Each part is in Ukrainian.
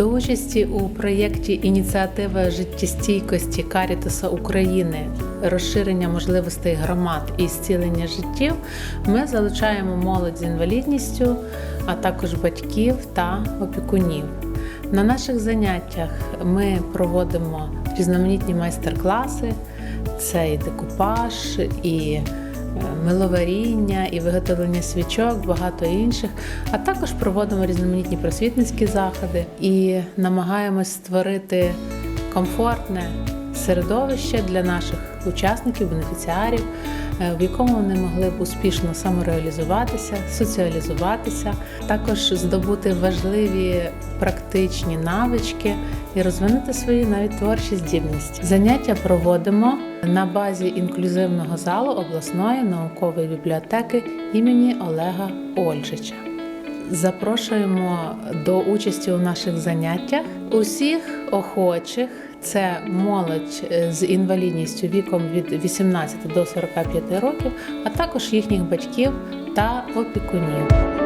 участі у проєкті ініціатива життєстійкості Карітаса України, розширення можливостей громад і зцілення життів, ми залучаємо молодь з інвалідністю, а також батьків та опікунів. На наших заняттях ми проводимо різноманітні майстер-класи, це і декупаж, і миловаріння, і виготовлення свічок, багато інших. А також проводимо різноманітні просвітницькі заходи і намагаємось створити комфортне середовище для наших учасників, бенефіціарів, е, в якому вони могли б успішно самореалізуватися, соціалізуватися, також здобути важливі практичні навички і розвинути свої навіть творчі здібності. Заняття проводимо на базі інклюзивного залу обласної наукової бібліотеки імені Олега Ольжича. Запрошуємо до участі у наших заняттях усіх охочих. Це молодь е, з інвалідністю віком від 18 до 45 років, а також їхніх батьків та опікунів.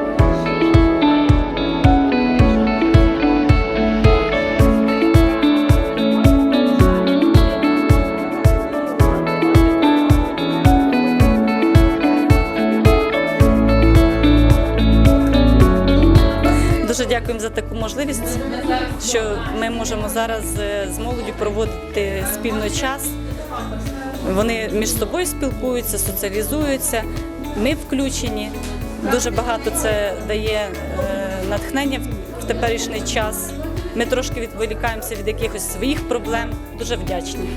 Дуже дякуємо за таку можливість, що ми можемо зараз е, з молоддю проводити спільно час. Вони між собою спілкуються, соціалізуються. Ми включені. Дуже багато це дає е, натхнення в теперішній час. Ми трошки відволікаємося від якихось своїх проблем. Дуже вдячні.